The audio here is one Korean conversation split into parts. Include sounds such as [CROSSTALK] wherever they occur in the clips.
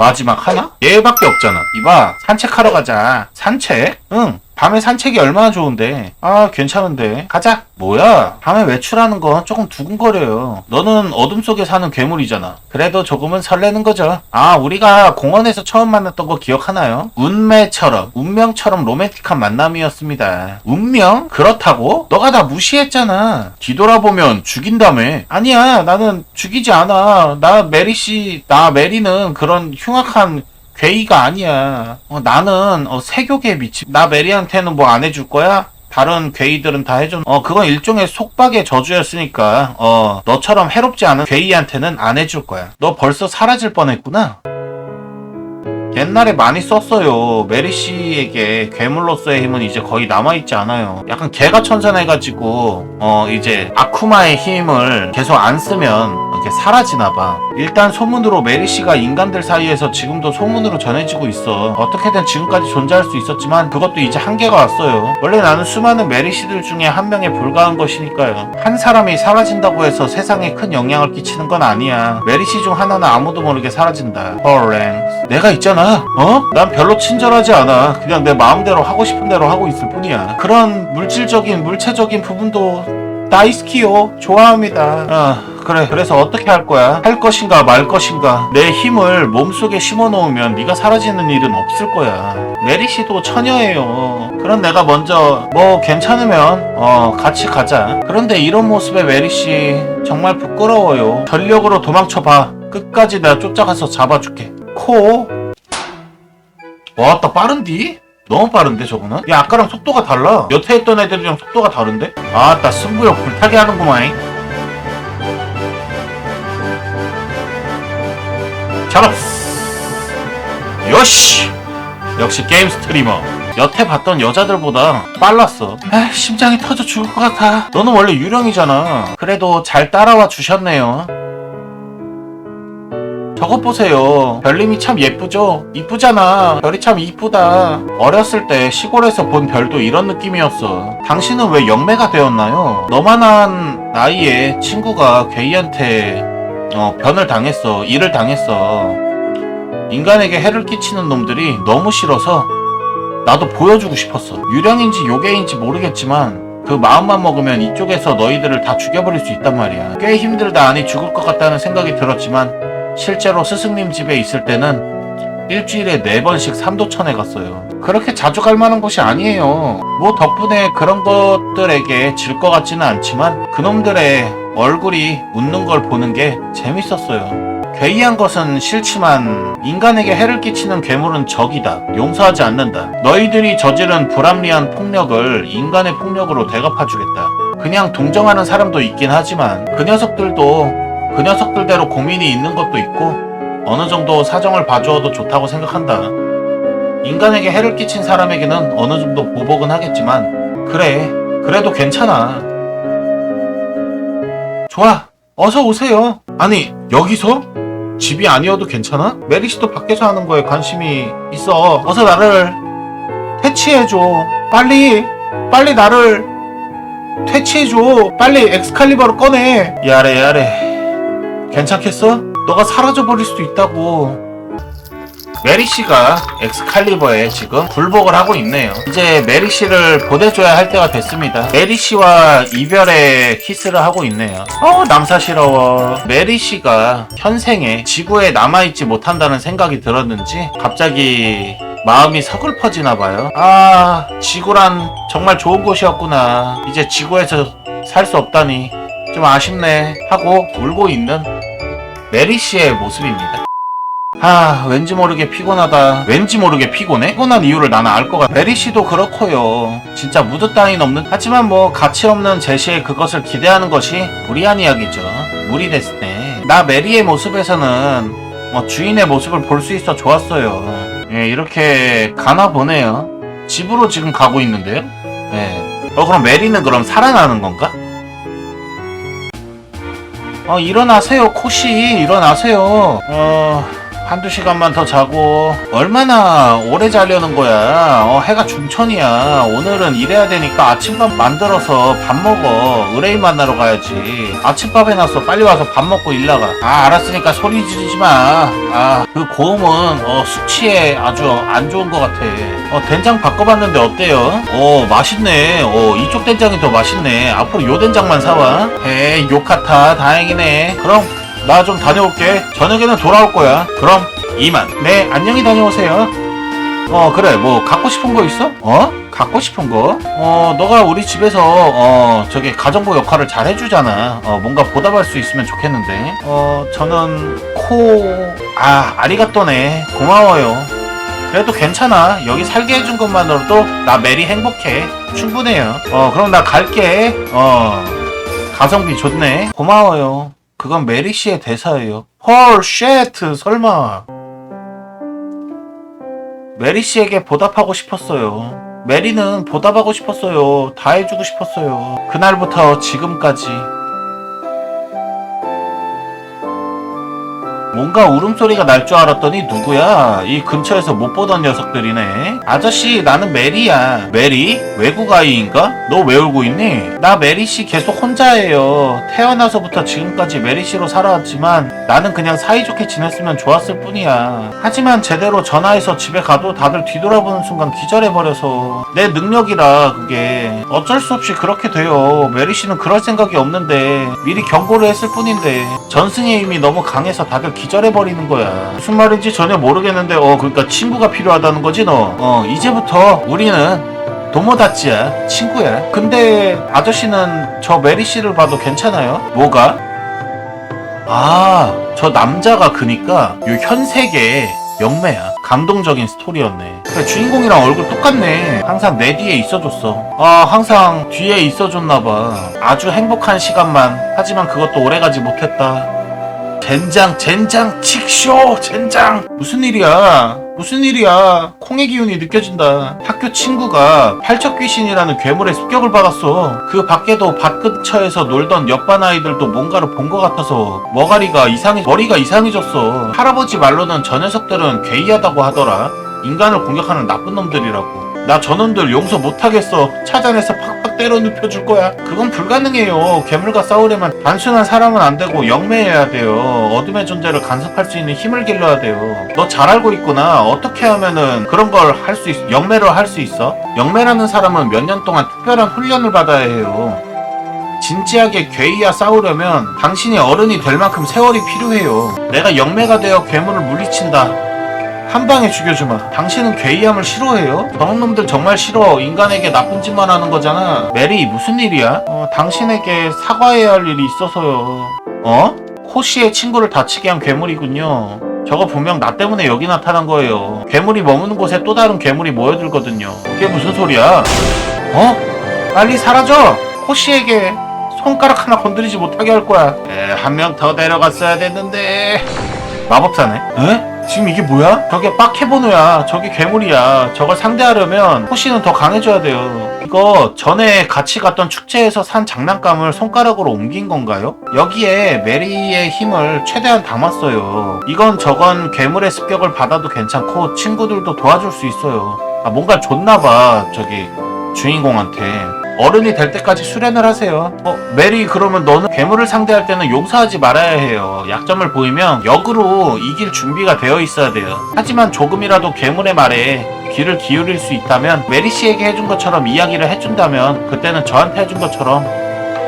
마지막 하나? 얘밖에 없잖아. 이봐, 산책하러 가자. 산책? 응. 밤에 산책이 얼마나 좋은데. 아, 괜찮은데. 가자. 뭐야? 밤에 외출하는 건 조금 두근거려요. 너는 어둠 속에 사는 괴물이잖아. 그래도 조금은 설레는 거죠. 아, 우리가 공원에서 처음 만났던 거 기억하나요? 운매처럼, 운명처럼 로맨틱한 만남이었습니다. 운명? 그렇다고? 너가 나 무시했잖아. 뒤돌아보면 죽인다며. 아니야, 나는 죽이지 않아. 나 메리 씨, 나 메리는 그런 흉악한 괴이가 아니야. 어, 나는 어, 세교계에 미치. 나 메리한테는 뭐 안 해줄 거야? 다른 괴이들은 다 해줘. 어, 그건 일종의 속박의 저주였으니까, 어, 너처럼 해롭지 않은 괴이한테는 안 해줄 거야. 너 벌써 사라질 뻔했구나. 옛날에 많이 썼어요. 메리 씨에게 괴물로서의 힘은 이제 거의 남아있지 않아요. 약간 개가 천선해가지고, 어, 이제 아쿠마의 힘을 계속 안 쓰면 이렇게 사라지나봐. 일단 소문으로 메리 씨가 인간들 사이에서 지금도 소문으로 전해지고 있어. 어떻게든 지금까지 존재할 수 있었지만 그것도 이제 한계가 왔어요. 원래 나는 수많은 메리 씨들 중에 한 명에 불과한 것이니까요. 한 사람이 사라진다고 해서 세상에 큰 영향을 끼치는 건 아니야. 메리 씨 중 하나는 아무도 모르게 사라진다. 헐랭. 내가 있잖아. 어? 난 별로 친절하지 않아. 그냥 내 마음대로 하고 싶은 대로 하고 있을 뿐이야. 그런 물질적인, 물체적인 부분도 나이스키요. 좋아합니다. 아, 그래. 그래서 어떻게 할 거야? 할 것인가 말 것인가? 내 힘을 몸속에 심어 놓으면 네가 사라지는 일은 없을 거야. 메리 씨도 처녀예요. 그럼 내가 먼저 뭐 괜찮으면 어 같이 가자. 그런데 이런 모습의 메리 씨 정말 부끄러워요. 전력으로 도망쳐 봐. 끝까지 내가 쫓아가서 잡아줄게. 코. 와따 빠른디? 너무 빠른데 저거는? 야 아까랑 속도가 달라. 여태 했던 애들이랑 속도가 다른데? 아따 승부욕 불타게 하는구만. 잡았어 요시 역시 게임 스트리머. 여태 봤던 여자들보다 빨랐어. 아 심장이 터져 죽을 것 같아. 너는 원래 유령이잖아. 그래도 잘 따라와 주셨네요 저것 보세요. 별님이 참 예쁘죠? 이쁘잖아. 별이 참 이쁘다. 어렸을 때 시골에서 본 별도 이런 느낌이었어. 당신은 왜 영매가 되었나요? 너만한 나이에 친구가 괴이한테 어, 변을 당했어. 일을 당했어. 인간에게 해를 끼치는 놈들이 너무 싫어서 나도 보여주고 싶었어. 유령인지 요괴인지 모르겠지만 그 마음만 먹으면 이쪽에서 너희들을 다 죽여버릴 수 있단 말이야. 꽤 힘들다 아니 죽을 것 같다는 생각이 들었지만 실제로 스승님 집에 있을 때는 일주일에 네번씩 삼도천에 갔어요. 그렇게 자주 갈 만한 곳이 아니에요. 뭐 덕분에 그런 것들에게 질 것 같지는 않지만 그놈들의 얼굴이 웃는 걸 보는 게 재밌었어요. 괴이한 것은 싫지만 인간에게 해를 끼치는 괴물은 적이다. 용서하지 않는다. 너희들이 저지른 불합리한 폭력을 인간의 폭력으로 대갚아주겠다. 그냥 동정하는 사람도 있긴 하지만 그 녀석들도 그 녀석들대로 고민이 있는 것도 있고 어느 정도 사정을 봐주어도 좋다고 생각한다. 인간에게 해를 끼친 사람에게는 어느 정도 보복은 하겠지만 그래 그래도 괜찮아. 좋아 어서 오세요. 아니 여기서? 집이 아니어도 괜찮아? 메리 씨도 밖에서 하는 거에 관심이 있어. 어서 나를 퇴치해줘. 빨리 빨리 나를 퇴치해줘. 빨리 엑스칼리버를 꺼내. 야래 야래. 괜찮겠어? 너가 사라져버릴 수도 있다고. 메리 씨가 엑스칼리버에 지금 굴복을 하고 있네요. 이제 메리 씨를 보내줘야 할 때가 됐습니다. 메리 씨와 이별의 키스를 하고 있네요. 어, 남사시러워. 메리 씨가 현생에 지구에 남아있지 못한다는 생각이 들었는지 갑자기 마음이 서글퍼지나 봐요. 아, 지구란 정말 좋은 곳이었구나. 이제 지구에서 살 수 없다니 좀 아쉽네 하고 울고 있는 메리 씨의 모습입니다. 아, 왠지 모르게 피곤하다. 왠지 모르게 피곤해? 피곤한 이유를 나는 알 것 같아. 메리 씨도 그렇고요. 진짜 무드 따윈 없는. 하지만 뭐 가치 없는 제시에 그것을 기대하는 것이 무리한 이야기죠. 무리 됐을 나 메리의 모습에서는 뭐 주인의 모습을 볼 수 있어 좋았어요. 예, 이렇게 가나 보네요. 집으로 지금 가고 있는데요. 예. 어, 그럼 메리는 그럼 살아나는 건가? 어, 일어나세요, 코시. 일어나세요. 어, 한두 시간만 더 자고. 얼마나 오래 자려는 거야? 어, 해가 중천이야. 오늘은 일해야 되니까 아침밥 만들어서 밥 먹어. 의뢰인 만나러 가야지. 아침밥 해놨어 빨리 와서 밥 먹고 일 나가. 아 알았으니까 소리 지르지 마아그 고음은 어, 숙취에 아주 안 좋은 것 같아. 어, 된장 바꿔봤는데 어때요? 어 맛있네. 어 이쪽 된장이 더 맛있네. 앞으로 요 된장만 사와. 에이 요카타 다행이네. 그럼 나 좀 다녀올게. 저녁에는 돌아올 거야. 그럼 이만. 네, 안녕히 다녀오세요. 어, 그래. 뭐 갖고 싶은 거 있어? 어? 갖고 싶은 거? 어, 너가 우리 집에서 어, 저기 가정부 역할을 잘 해주잖아. 어, 뭔가 보답할 수 있으면 좋겠는데. 어, 저는 코, 아, 아리가또네. 고마워요. 그래도 괜찮아. 여기 살게 해준 것만으로도 나 메리 행복해. 충분해요. 어, 그럼 나 갈게. 어, 가성비 좋네. 고마워요. 그건 메리 씨의 대사예요. 헐, 쉣, 설마. 메리 씨에게 보답하고 싶었어요. 메리는 보답하고 싶었어요. 다 해주고 싶었어요. 그날부터 지금까지. 뭔가 울음소리가 날 줄 알았더니 누구야? 이 근처에서 못 보던 녀석들이네. 아저씨, 나는 메리야. 메리? 외국 아이인가? 너 왜 울고 있니? 나 메리 씨 계속 혼자예요. 태어나서부터 지금까지 메리 씨로 살아왔지만 나는 그냥 사이좋게 지냈으면 좋았을 뿐이야. 하지만 제대로 전화해서 집에 가도 다들 뒤돌아보는 순간 기절해버려서 내 능력이라 그게 어쩔 수 없이 그렇게 돼요. 메리 씨는 그럴 생각이 없는데 미리 경고를 했을 뿐인데 전승의 힘이 너무 강해서 다들 기 절해버리는 거야. 무슨 말인지 전혀 모르겠는데 어 그러니까 친구가 필요하다는 거지 너. 어 이제부터 우리는 도모다치야 친구야. 근데 아저씨는 저 메리 씨를 봐도 괜찮아요? 뭐가? 아, 저 남자가 그니까 요 현세계 영매야. 감동적인 스토리였네. 그래, 주인공이랑 얼굴 똑같네. 항상 내 뒤에 있어줬어. 아, 항상 뒤에 있어줬나봐. 아주 행복한 시간만. 하지만 그것도 오래가지 못했다. 젠장, 젠장, 칙쇼, 젠장. 무슨 일이야? 무슨 일이야? 콩의 기운이 느껴진다. 학교 친구가 팔척 귀신이라는 괴물의 습격을 받았어. 그 밖에도 밭 근처에서 놀던 옆반 아이들도 뭔가를 본 것 같아서 머가리가 이상해, 머리가 이상해졌어. 할아버지 말로는 저 녀석들은 괴이하다고 하더라. 인간을 공격하는 나쁜 놈들이라고. 나 저놈들 용서 못하겠어. 찾아내서 팍팍 때려 눕혀줄 거야. 그건 불가능해요. 괴물과 싸우려면 단순한 사람은 안 되고 영매해야 돼요. 어둠의 존재를 간섭할 수 있는 힘을 길러야 돼요. 너 잘 알고 있구나. 어떻게 하면은 그런 걸 할 수 있어? 영매로 할수 있어? 영매라는 사람은 몇 년 동안 특별한 훈련을 받아야 해요. 진지하게 괴이와 싸우려면 당신이 어른이 될 만큼 세월이 필요해요. 내가 영매가 되어 괴물을 물리친다. 한 방에 죽여주마. 당신은 괴이함을 싫어해요? 저런 놈들 정말 싫어. 인간에게 나쁜 짓만 하는 거잖아. 메리, 무슨 일이야? 어, 당신에게 사과해야 할 일이 있어서요. 어? 호시의 친구를 다치게 한 괴물이군요. 저거 분명 나 때문에 여기 나타난 거예요. 괴물이 머무는 곳에 또 다른 괴물이 모여들거든요. 그게 무슨 소리야? 어? 빨리 사라져! 호시에게 손가락 하나 건드리지 못하게 할 거야. 한명 더 데려갔어야 됐는데. 마법사네? 에? 지금 이게 뭐야? 저게 빡해보노야. 저게 괴물이야. 저걸 상대하려면 호시는 더 강해져야 돼요. 이거 전에 같이 갔던 축제에서 산 장난감을 손가락으로 옮긴 건가요? 여기에 메리의 힘을 최대한 담았어요. 이건 저건 괴물의 습격을 받아도 괜찮고 친구들도 도와줄 수 있어요. 아, 뭔가 줬나봐. 저기 주인공한테. 어른이 될 때까지 수련을 하세요. 어, 메리 그러면 너는 괴물을 상대할 때는 용서하지 말아야 해요. 약점을 보이면 역으로 이길 준비가 되어 있어야 돼요. 하지만 조금이라도 괴물의 말에 귀를 기울일 수 있다면 메리 씨에게 해준 것처럼 이야기를 해준다면 그때는 저한테 해준 것처럼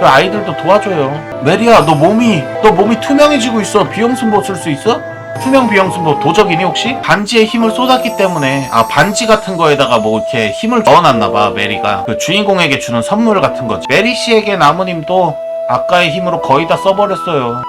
그 아이들도 도와줘요. 메리야, 너 몸이 너 몸이 투명해지고 있어. 비용순보 쓸수 있어? 투명 비영순보 도적이니 혹시? 반지에 힘을 쏟았기 때문에. 아 반지 같은 거에다가 뭐 이렇게 힘을 넣어놨나봐 메리가. 그 주인공에게 주는 선물 같은 거지. 메리 씨에게 힘도 아까의 힘으로 거의 다 써버렸어요.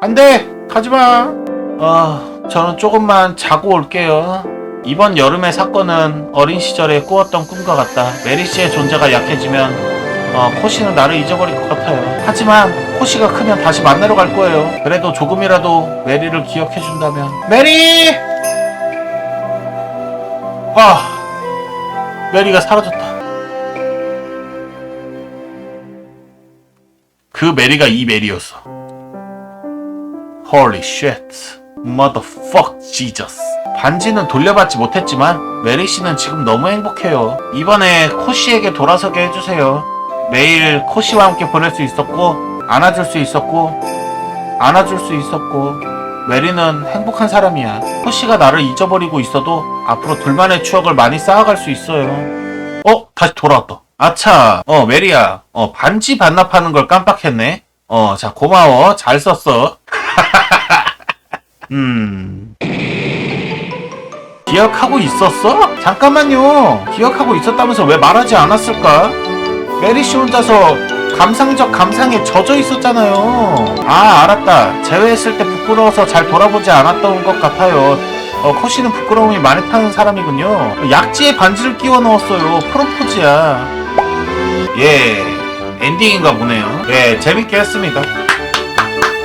안돼! 가지마! 아 저는 조금만 자고 올게요. 이번 여름의 사건은 어린 시절에 꾸었던 꿈과 같다. 메리 씨의 존재가 약해지면 어, 코시는 나를 잊어버릴 것 같아요. 하지만 코시가 크면 다시 만나러 갈 거예요. 그래도 조금이라도 메리를 기억해준다면. 메리! 아, 메리가 사라졌다. 그 메리가 이 메리였어. Holy shit. Motherfuck Jesus. 반지는 돌려받지 못했지만 메리 씨는 지금 너무 행복해요. 이번에 코 씨에게 돌아서게 해주세요. 매일 코 씨와 함께 보낼 수 있었고 안아줄 수 있었고 안아줄 수 있었고 메리는 행복한 사람이야. 코 씨가 나를 잊어버리고 있어도 앞으로 둘만의 추억을 많이 쌓아갈 수 있어요. 어 다시 돌아왔다. 아차 어 메리야 어 반지 반납하는 걸 깜빡했네. 어 자 고마워 잘 썼어. [LAUGHS] 음. 기억하고 있었어? 잠깐만요. 기억하고 있었다면서 왜 말하지 않았을까? 메리 씨 혼자서 감상적 감상에 젖어 있었잖아요. 아, 알았다. 제외했을 때 부끄러워서 잘 돌아보지 않았던 것 같아요. 어, 코씨는 부끄러움이 많이 타는 사람이군요. 약지에 반지를 끼워 넣었어요. 프로포즈야. 예, 엔딩인가 보네요. 예, 재밌게 했습니다.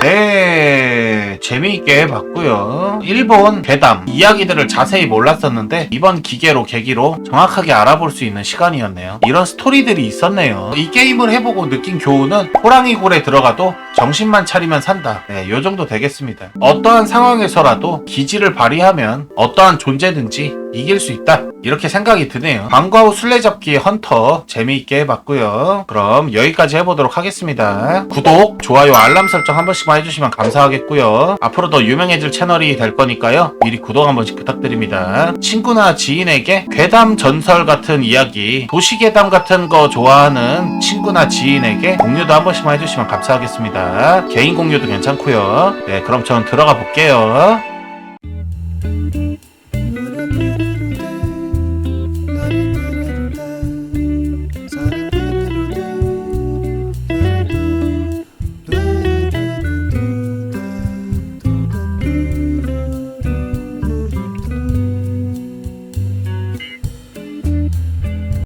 네, 재미있게 봤고요. 일본 괴담 이야기들을 자세히 몰랐었는데 이번 기계로 계기로 정확하게 알아볼 수 있는 시간이었네요. 이런 스토리들이 있었네요. 이 게임을 해보고 느낀 교훈은 호랑이 굴에 들어가도 정신만 차리면 산다. 네, 요 정도 되겠습니다. 어떠한 상황에서라도 기지를 발휘하면 어떠한 존재든지 이길 수 있다. 이렇게 생각이 드네요. 방과 후 술래잡기 헌터 재미있게 해봤고요. 그럼 여기까지 해보도록 하겠습니다. 구독, 좋아요, 알람 설정 한 번씩만 해주시면 감사하겠고요. 앞으로 더 유명해질 채널이 될 거니까요. 미리 구독 한 번씩 부탁드립니다. 친구나 지인에게 괴담 전설 같은 이야기, 도시괴담 같은 거 좋아하는 친구나 지인에게 공유도 한 번씩만 해주시면 감사하겠습니다. 개인 공유도 괜찮고요. 네, 그럼 전 들어가 볼게요.